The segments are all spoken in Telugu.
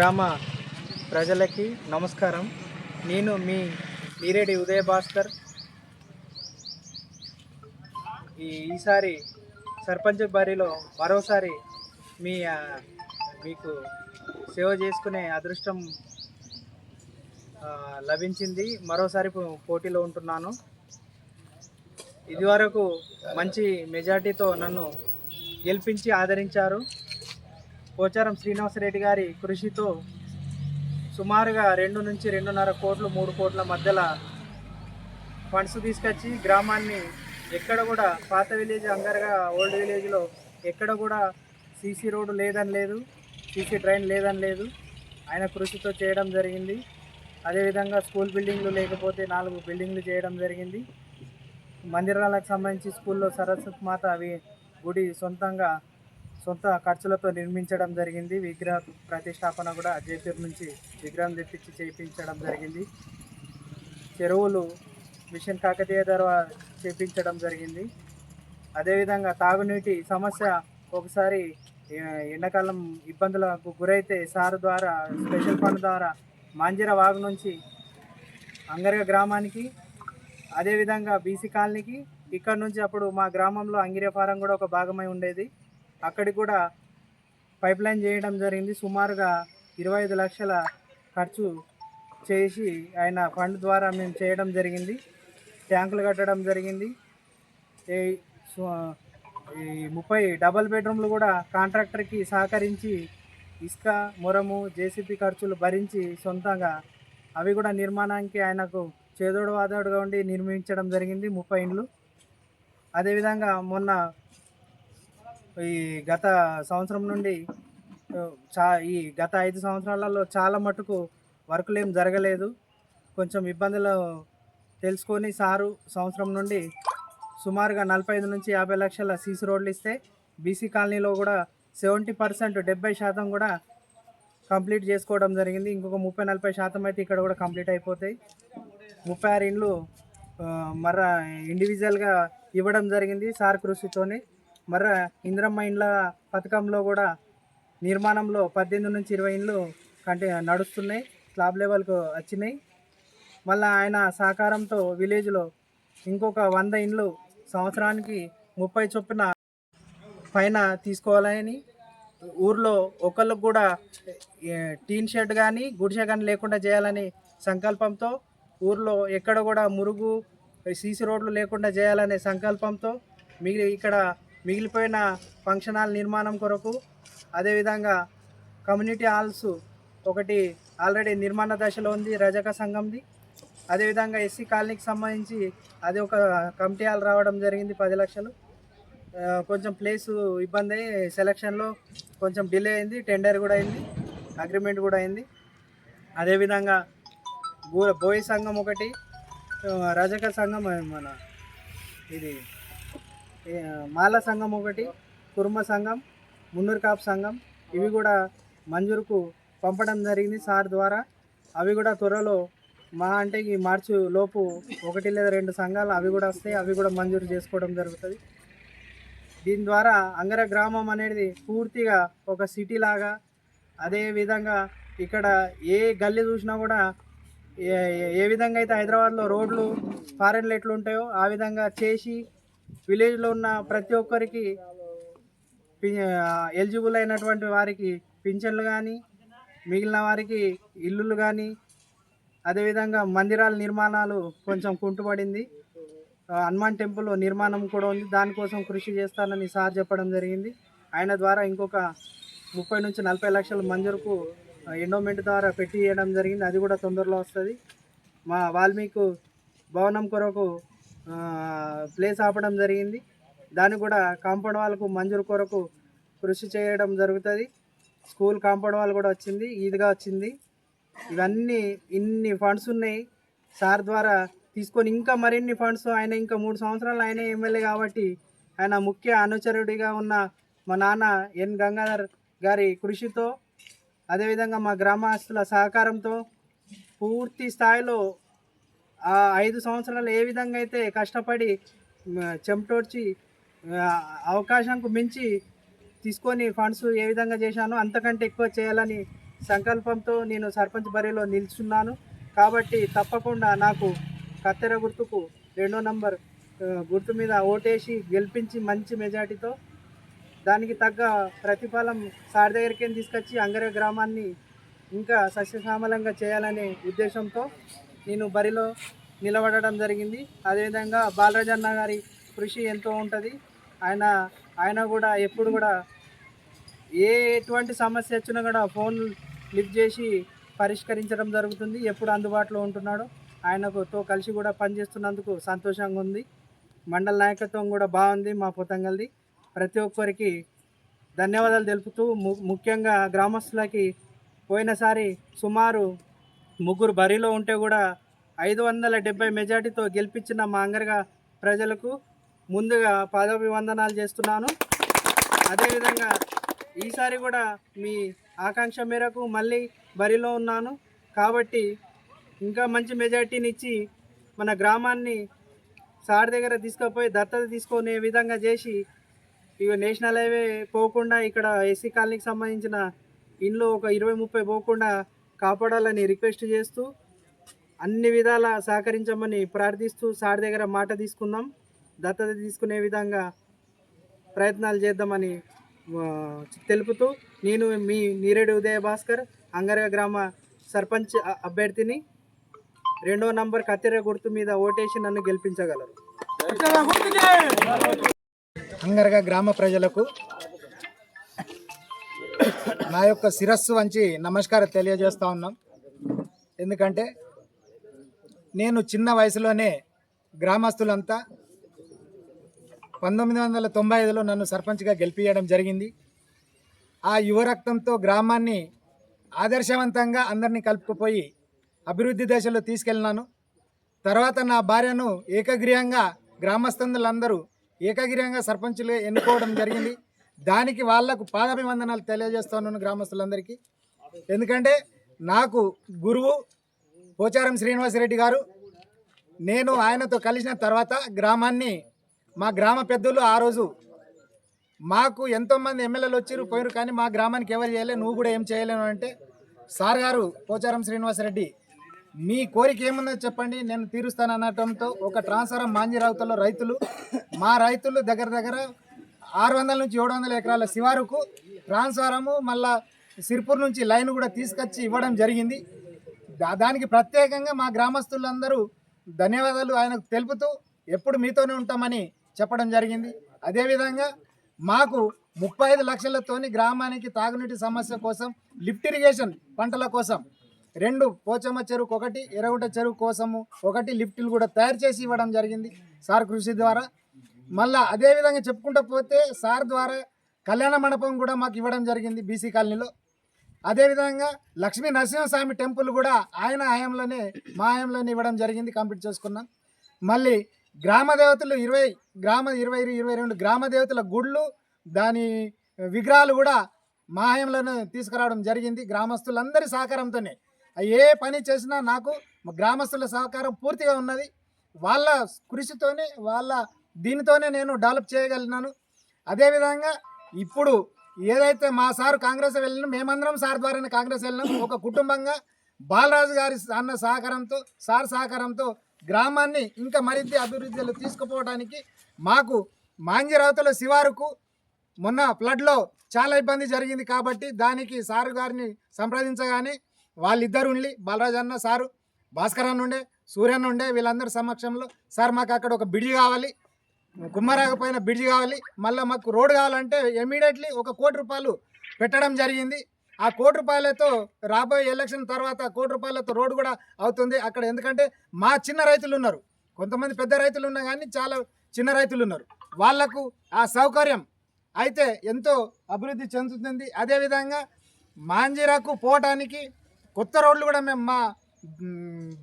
గ్రామ ప్రజలకి నమస్కారం. నేను మీ నీరేడి ఉదయ భాస్కర్ ఈ ఈసారి సర్పంచ్ బరిలో మరోసారి మీ మీకు సేవ చేసుకునే అదృష్టం లభించింది. మరోసారి పోటీలో ఉంటున్నాను. ఇదివరకు మంచి మెజార్టీతో నన్ను గెలిపించి ఆదరించారు. పోచారం శ్రీనివాసరెడ్డి గారి కృషితో సుమారుగా రెండు నుంచి రెండున్నర కోట్లు మూడు కోట్ల మధ్యలో ఫండ్స్ తీసుకొచ్చి గ్రామాన్ని ఎక్కడ కూడా పాత విలేజ్ అంగరగా ఓల్డ్ విలేజ్లో ఎక్కడ కూడా సీసీ రోడ్డు లేదని లేదు సీసీ డ్రైన్ లేదని లేదు. ఆయన కృషితో చేయడం జరిగింది. అదేవిధంగా స్కూల్ బిల్డింగ్లు లేకపోతే నాలుగు బిల్డింగ్లు చేయడం జరిగింది. మందిరాలకు సంబంధించి స్కూల్లో సరస్వతి మాత అవి గుడి సొంతంగా సొంత ఖర్చులతో నిర్మించడం జరిగింది. విగ్రహ ప్రతిష్టాపన కూడా జైపూర్ నుంచి విగ్రహం తెప్పించి చేయించడం జరిగింది. చెరువులు మిషన్ కాకతీయ ధర చేపించడం జరిగింది. అదేవిధంగా తాగునీటి సమస్య ఒకసారి ఎండాకాలం ఇబ్బందులకు గురైతే సార్ ద్వారా స్పెషల్ ఫండ్ ద్వారా మాంజిర వాగు నుంచి అంగరగ గ్రామానికి అదేవిధంగా బీసీ కాలనీకి. ఇక్కడ నుంచి అప్పుడు మా గ్రామంలో అంగిరే ఫారం కూడా ఒక భాగమై ఉండేది. అక్కడికి కూడా పైప్ లైన్ చేయడం జరిగింది. సుమారుగా ఇరవై ఐదు లక్షల ఖర్చు చేసి ఆయన ఫండ్ ద్వారా మేము చేయడం జరిగింది. ట్యాంకులు కట్టడం జరిగింది. ఈ ఈ ముప్పై డబల్ బెడ్రూమ్లు కూడా కాంట్రాక్టర్కి సహకరించి ఇసుక మొరము జేసీపీ ఖర్చులు భరించి సొంతంగా అవి కూడా నిర్మాణానికి ఆయనకు చేదోడు వాదోడుగా ఉండి నిర్మించడం జరిగింది ముప్పై ఇండ్లు. అదేవిధంగా మొన్న ఈ గత సంవత్సరం నుండి చా ఈ గత ఐదు సంవత్సరాలలో చాలా మటుకు వర్కులు ఏం జరగలేదు. కొంచెం ఇబ్బందులు తెలుసుకొని సారు సంవత్సరం నుండి సుమారుగా నలభై ఐదు నుంచి యాభై లక్షల సీసీ రోడ్లు ఇస్తే బీసీ కాలనీలో కూడా సెవెంటీ పర్సెంట్ డెబ్బై శాతం కూడా కంప్లీట్ చేసుకోవడం జరిగింది. ఇంకొక ముప్పై నలభై శాతం అయితే ఇక్కడ కూడా కంప్లీట్ అయిపోతాయి. ముప్పై ఆరు ఇండ్లు మర ఇండివిజువల్గా ఇవ్వడం జరిగింది సార్ కృషితోని. మర్ర ఇంద్రమ్మ ఇండ్ల పథకంలో కూడా నిర్మాణంలో పద్దెనిమిది నుంచి ఇరవై ఇండ్లు కంటే నడుస్తున్నాయి. స్లాబ్ లెవెల్కు వచ్చినాయి. మళ్ళీ ఆయన సహకారంతో విలేజ్లో ఇంకొక వంద ఇండ్లు సంవత్సరానికి ముప్పై చొప్పున పైన తీసుకోవాలని ఊర్లో ఒకళ్ళకు కూడా టీన్ షెడ్ కానీ గుడిసె కానీ లేకుండా చేయాలని సంకల్పంతో ఊర్లో ఎక్కడ కూడా మురుగు సీసీ రోడ్లు లేకుండా చేయాలనే సంకల్పంతో మీరు ఇక్కడ మిగిలిపోయిన ఫంక్షన్ హాల్ నిర్మాణం కొరకు అదేవిధంగా కమ్యూనిటీ హాల్స్ ఒకటి ఆల్రెడీ నిర్మాణ దశలో ఉంది రజక సంఘంది. అదేవిధంగా ఎస్సీ కాలనీకి సంబంధించి అది ఒక కమిటీ హాల్ రావడం జరిగింది పది లక్షలు. కొంచెం ప్లేస్ ఇబ్బంది అయ్యి సెలక్షన్లో కొంచెం డిలే అయింది టెండర్ కూడా అయింది అగ్రిమెంట్ కూడా అయింది. అదేవిధంగా బోయ్ బోయి సంఘం ఒకటి రజక సంఘం మన ఇది మాల సంఘం ఒకటి కుర్మ సంఘం మున్నూరు కాపు సంఘం ఇవి కూడా మంజూరుకు పంపడం జరిగింది సార్ ద్వారా. అవి కూడా త్వరలో మా అంటే ఈ మార్చి లోపు ఒకటి లేదా రెండు సంఘాలు అవి కూడా వస్తాయి అవి కూడా మంజూరు చేసుకోవడం జరుగుతుంది. దీని ద్వారా అంగర గ్రామం అనేది పూర్తిగా ఒక సిటీ లాగా అదే విధంగా ఇక్కడ ఏ గల్లీ చూసినా కూడా ఏ ఏ విధంగా అయితే హైదరాబాద్లో రోడ్లు ఫారెన్లు ఎట్లుంటాయో ఆ విధంగా చేసి విలేజ్లో ఉన్న ప్రతి ఒక్కరికి ఎలిజిబుల్ అయినటువంటి వారికి పింఛన్లు కానీ మిగిలిన వారికి ఇల్లులు కానీ అదేవిధంగా మందిరాల నిర్మాణాలు కొంచెం కుంటుపడింది. హనుమాన్ టెంపుల్ నిర్మాణం కూడా ఉంది. దానికోసం కృషి చేస్తానని సార్ చెప్పడం జరిగింది. ఆయన ద్వారా ఇంకొక ముప్పై నుంచి నలభై లక్షల మంజూరుకు ఎండోమెంట్ ద్వారా పెట్టి ఇవ్వడం జరిగింది. అది కూడా తొందరలో వస్తుంది. మా వాల్మీకి భవనం కొరకు ప్లేస్ ఆపడం జరిగింది. దాన్ని కూడా కాంపౌండ్ వాళ్ళకు మంజూరు కొరకు కృషి చేయడం జరుగుతుంది. స్కూల్ కాంపౌండ్ వాళ్ళు కూడా వచ్చింది ఈదిగా వచ్చింది. ఇవన్నీ ఇన్ని ఫండ్స్ ఉన్నాయి. సార్ ద్వారా తీసుకొని ఇంకా మరిన్ని ఫండ్స్ ఆయన ఇంకా మూడు సంవత్సరాలు ఆయన ఎమ్మెల్యే కాబట్టి ఆయన ముఖ్య అనుచరుడిగా ఉన్న మా నాన్న ఎన్ గంగాధర్ గారి కృషితో అదేవిధంగా మా గ్రామస్తుల సహకారంతో పూర్తి స్థాయిలో ఆ ఐదు సంవత్సరాలు ఏ విధంగా అయితే కష్టపడి చెమటోడ్చి అవకాశంకు మించి తీసుకొని ఫండ్స్ ఏ విధంగా చేశానో అంతకంటే ఎక్కువ చేయాలని సంకల్పంతో నేను సర్పంచ్ బరిలో నిల్చున్నాను. కాబట్టి తప్పకుండా నాకు కత్తెర గుర్తుకు రెండో నంబర్ గుర్తు మీద ఓటేసి గెలిపించి మంచి మెజార్టీతో దానికి తగ్గ ప్రతిఫలం సార్ దగ్గరికి తీసుకొచ్చి అంగర గ్రామాన్ని ఇంకా సస్యశ్యామలంగా చేయాలనే ఉద్దేశంతో నేను బరిలో నిలబడడం జరిగింది. అదేవిధంగా బాలరాజన్న గారి కృషి ఎంతో ఉంటుంది. ఆయన ఆయన కూడా ఎప్పుడు కూడా ఏ ఎటువంటి సమస్య వచ్చినా కూడా ఫోన్ లిఫ్ట్ చేసి పరిష్కరించడం జరుగుతుంది. ఎప్పుడు అందుబాటులో ఉంటున్నాడు ఆయనతో కలిసి కూడా పనిచేస్తున్నందుకు సంతోషంగా ఉంది. మండల నాయకత్వం కూడా బాగుంది మా పొతంగల్ది. ప్రతి ఒక్కరికి ధన్యవాదాలు తెలుపుతూ ము- ముఖ్యంగా గ్రామస్తులకి పోయినసారి సుమారు ముగ్గురు బరిలో ఉంటే కూడా ఐదు వందల డెబ్బై మెజార్టీతో గెలిపించిన మా అంగరగా ప్రజలకు ముందుగా పాదాభివందనాలు చేస్తున్నాను. అదేవిధంగా ఈసారి కూడా మీ ఆకాంక్ష మేరకు మళ్ళీ బరిలో ఉన్నాను. కాబట్టి ఇంకా మంచి మెజార్టీని ఇచ్చి మన గ్రామాన్ని సార్ దగ్గర తీసుకుపోయి దత్తత తీసుకునే విధంగా చేసి ఇక నేషనల్ హైవే పోకుండా ఇక్కడ ఎస్సీ కాలనీకి సంబంధించిన ఇండ్లు ఒక ఇరవై ముప్పై పోకుండా కాపాడాలని రిక్వెస్ట్ చేస్తూ అన్ని విధాల సహకరించమని ప్రార్థిస్తూ సార్ దగ్గర మాట తీసుకుందాం దత్తత తీసుకునే విధంగా ప్రయత్నాలు చేద్దామని తెలుపుతూ నేను మీ నీరేడు ఉదయ భాస్కర్ అంగరగ గ్రామ సర్పంచ్ అభ్యర్థిని. రెండో నంబర్ కత్తెర గుర్తు మీద ఓటేసి నన్ను గెలిపించగలరు. అంగరగ గ్రామ ప్రజలకు నా యొక్క శిరస్సు వంచి నమస్కారం తెలియజేస్తూ ఉన్నాం. ఎందుకంటే నేను చిన్న వయసులోనే గ్రామస్తులంతా పంతొమ్మిది వందల తొంభై ఐదులో నన్ను సర్పంచ్గా గెలిపించడం జరిగింది. ఆ యువరక్తంతో గ్రామాన్ని ఆదర్శవంతంగా అందరినీ కలుపుకుపోయి అభివృద్ధి దశలో తీసుకెళ్ళినాను. తర్వాత నా భార్యను ఏకగ్రీయంగా గ్రామస్తులందరూ ఏకగ్రీయంగా సర్పంచులు ఎన్నుకోవడం జరిగింది. దానికి వాళ్ళకు పాదాభివందనాలు తెలియజేస్తున్నాను గ్రామస్తులందరికీ. ఎందుకంటే నాకు గురువు పోచారం శ్రీనివాసరెడ్డి గారు నేను ఆయనతో కలిసిన తర్వాత గ్రామాన్ని మా గ్రామ పెద్దలు ఆ రోజు మాకు ఎంతోమంది ఎమ్మెల్యేలు వచ్చారు పోయారు కానీ మా గ్రామానికి ఎవరు చేయలే నువ్వు కూడా ఏం చేయలేను అంటే సార్ గారు పోచారం శ్రీనివాసరెడ్డి మీ కోరిక ఏముందో చెప్పండి నేను తీరుస్తాను అనటంతో ఒక ట్రాన్స్ఫారం మాంజిరావుతలో రైతులు మా రైతులు దగ్గర దగ్గర ఆరు వందల నుంచి ఏడు వందల ఎకరాల శివారుకు ట్రాన్స్ఫారము మళ్ళా సిర్పూర్ నుంచి లైన్ కూడా తీసుకొచ్చి ఇవ్వడం జరిగింది. దా- దానికి ప్రత్యేకంగా మా గ్రామస్తులందరూ ధన్యవాదాలు ఆయనకు తెలుపుతూ ఎప్పుడు మీతోనే ఉంటామని చెప్పడం జరిగింది. అదేవిధంగా మాకు ముప్పై ఐదు లక్షలతోని గ్రామానికి తాగునీటి సమస్య కోసం లిఫ్ట్ ఇరిగేషన్ పంటల కోసం రెండు పోచమ్మ చెరువుకు ఒకటి ఎర్రగుంట చెరువు కోసము ఒకటి లిఫ్టులు కూడా తయారు చేసి ఇవ్వడం జరిగింది. సార్ కృషి ద్వారా మళ్ళా అదేవిధంగా చెప్పుకుంటూ పోతే సార్ ద్వారా కళ్యాణ మండపం కూడా మాకు ఇవ్వడం జరిగింది బీసీ కాలనీలో. అదేవిధంగా లక్ష్మీ నరసింహస్వామి టెంపుల్ కూడా ఆయన హయాంలోనే మా హయాంలోనే ఇవ్వడం జరిగింది కంప్లీట్ చేసుకున్నాం. మళ్ళీ గ్రామ దేవతలు ఇరవై గ్రామ ఇరవై ఇరవై రెండు గ్రామ దేవతల గుళ్ళు దాని విగ్రహాలు కూడా మా హయాంలోనే తీసుకురావడం జరిగింది. గ్రామస్తులందరి సహకారంతోనే. ఏ పని చేసినా నాకు గ్రామస్తుల సహకారం పూర్తిగా ఉన్నది. వాళ్ళ కృషితోనే వాళ్ళ దీనితోనే నేను డెవలప్ చేయగలిగినాను. అదేవిధంగా ఇప్పుడు ఏదైతే మా సార్ కాంగ్రెస్ వెళ్ళిన మేమందరం సార్ ద్వారానే కాంగ్రెస్ వెళ్ళినాం. ఒక కుటుంబంగా బాలరాజు గారి అన్న సహకారంతో సార్ సహకారంతో గ్రామాన్ని ఇంకా మరింత అభివృద్ధిలో తీసుకుపోవడానికి మాకు మాంజిరావుతల శివారుకు మొన్న ఫ్లడ్లో చాలా ఇబ్బంది జరిగింది కాబట్టి దానికి సారు గారిని సంప్రదించగానే వాళ్ళిద్దరు ఉండి బాలరాజు అన్న సారు భాస్కర్ అన్న ఉండే సూర్యన్న ఉండే వీళ్ళందరి సమక్షంలో సార్ మాకు అక్కడ ఒక బిడి కావాలి. కుమ్మరాకపోయిన బ్రిడ్జ్ కావాలి. మళ్ళీ మాకు రోడ్ కావాలంటే ఇమీడియట్లీ ఒక కోటి రూపాయలు పెట్టడం జరిగింది. ఆ కోటి రూపాయలతో రాబోయే ఎలక్షన్ తర్వాత కోటి రూపాయలతో రోడ్డు కూడా అవుతుంది. అక్కడ ఎందుకంటే మా చిన్న రైతులు ఉన్నారు. కొంతమంది పెద్ద రైతులు ఉన్నా కానీ చాలా చిన్న రైతులు ఉన్నారు. వాళ్ళకు ఆ సౌకర్యం అయితే ఎంతో అభివృద్ధి చెందుతుంది. అదేవిధంగా మాంజీరాకు పోవటానికి కొత్త రోడ్లు కూడా మేము మా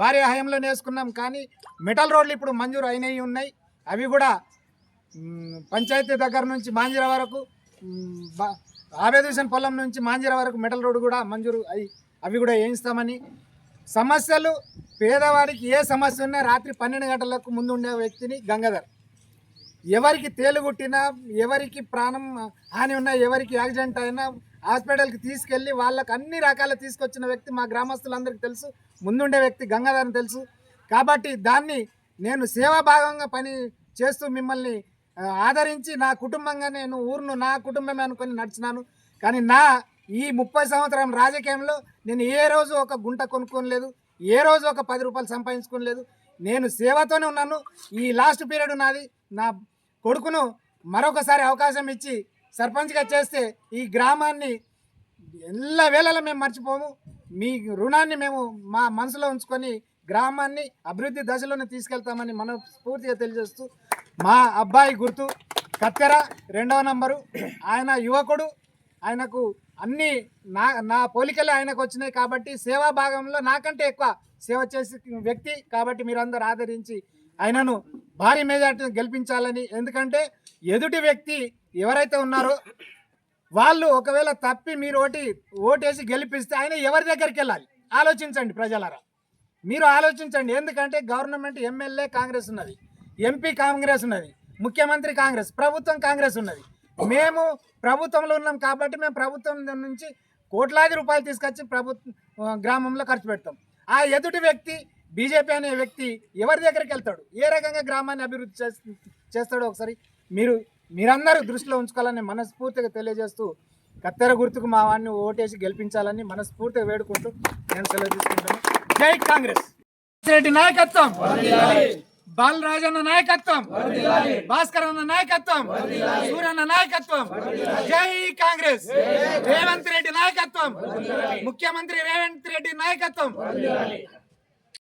భార్య హయాంలో వేసుకున్నాం కానీ మెటల్ రోడ్లు ఇప్పుడు మంజూరు అయినవి ఉన్నాయి. అవి కూడా పంచాయతీ దగ్గర నుంచి మాంజీర వరకు ఆవేదూసిన ఆవేదూషన్ పొలం నుంచి మాంజీర వరకు మెటల్ రోడ్డు కూడా మంజూరు అయి అవి కూడా వేయిస్తామని. సమస్యలు పేదవారికి ఏ సమస్య ఉన్నా రాత్రి పన్నెండు గంటలకు ముందు ఉండే వ్యక్తిని గంగాధర్. ఎవరికి తేలుగుట్టినా ఎవరికి ప్రాణం హాని ఉన్నా ఎవరికి యాక్సిడెంట్ అయినా హాస్పిటల్కి తీసుకెళ్ళి వాళ్ళకు అన్ని రకాల తీసుకొచ్చిన వ్యక్తి మా గ్రామస్తులందరికీ తెలుసు ముందుండే వ్యక్తి గంగాధర్ని తెలుసు. కాబట్టి దాన్ని నేను సేవా భాగంగా పని చేస్తూ మిమ్మల్ని ఆదరించి నా కుటుంబంగా నేను ఊరును నా కుటుంబమే అనుకొని నడిచినాను. కానీ నా ఈ ముప్పై సంవత్సరం రాజకీయంలో నేను ఏ రోజు ఒక గుంట కొనుక్కోలేదు ఏ రోజు ఒక పది రూపాయలు సంపాదించుకోలేదు. నేను సేవతోనే ఉన్నాను. ఈ లాస్ట్ పీరియడ్ నాది. నా కొడుకును మరొకసారి అవకాశం ఇచ్చి సర్పంచ్గా చేస్తే ఈ గ్రామాన్ని ఎల్ల వేళలా మేము మర్చిపోము. మీ రుణాన్ని మేము మా మనసులో ఉంచుకొని గ్రామాన్ని అభివృద్ధి దశలోనే తీసుకెళ్తామని మనం స్ఫూర్తిగా తెలియజేస్తూ మా అబ్బాయి గుర్తు కత్తెర రెండవ నంబరు. ఆయన యువకుడు. ఆయనకు అన్ని నా నా పోలికలే ఆయనకు వచ్చినాయి కాబట్టి సేవా భాగంలో నాకంటే ఎక్కువ సేవ చేసే వ్యక్తి కాబట్టి మీరందరూ ఆదరించి ఆయనను భారీ మెజార్టీని గెలిపించాలని. ఎందుకంటే ఎదుటి వ్యక్తి ఎవరైతే ఉన్నారో వాళ్ళు ఒకవేళ తప్పి మీరు ఓటి ఓటేసి గెలిపిస్తే ఆయన ఎవరి దగ్గరికి వెళ్ళాలి? ఆలోచించండి ప్రజలరా. మీరు ఆలోచించండి. ఎందుకంటే గవర్నమెంట్ ఎమ్మెల్యే కాంగ్రెస్ ఉన్నది. ఎంపీ కాంగ్రెస్ ఉన్నది. ముఖ్యమంత్రి కాంగ్రెస్ ప్రభుత్వం కాంగ్రెస్ ఉన్నది. మేము ప్రభుత్వంలో ఉన్నాం కాబట్టి మేము ప్రభుత్వం నుంచి కోట్లాది రూపాయలు తీసుకొచ్చి ప్రభుత్వ గ్రామంలో ఖర్చు పెడతాం. ఆ ఎదుటి వ్యక్తి బీజేపీ అనే వ్యక్తి ఎవరి దగ్గరికి వెళ్తాడు? ఏ రకంగా గ్రామాన్ని అభివృద్ధి చేస్తాడో ఒకసారి మీరు మీరందరూ దృష్టిలో ఉంచుకోవాలని మనస్ఫూర్తిగా తెలియజేస్తూ కత్తెర గుర్తుకు మా వాడిని ఓటేసి గెలిపించాలని మనస్ఫూర్తిగా వేడుకుంటూ నేను సెలవు తీసుకుంటాను జై కాంగ్రెస్. రెడ్డి నాయకత్వం. బాలరాజన్న నాయకత్వం. భాస్కర్ అన్న నాయకత్వం. సూర్యన్న నాయకత్వం. జై కాంగ్రెస్. రేవంత్ రెడ్డి నాయకత్వం. ముఖ్యమంత్రి రేవంత్ రెడ్డి నాయకత్వం.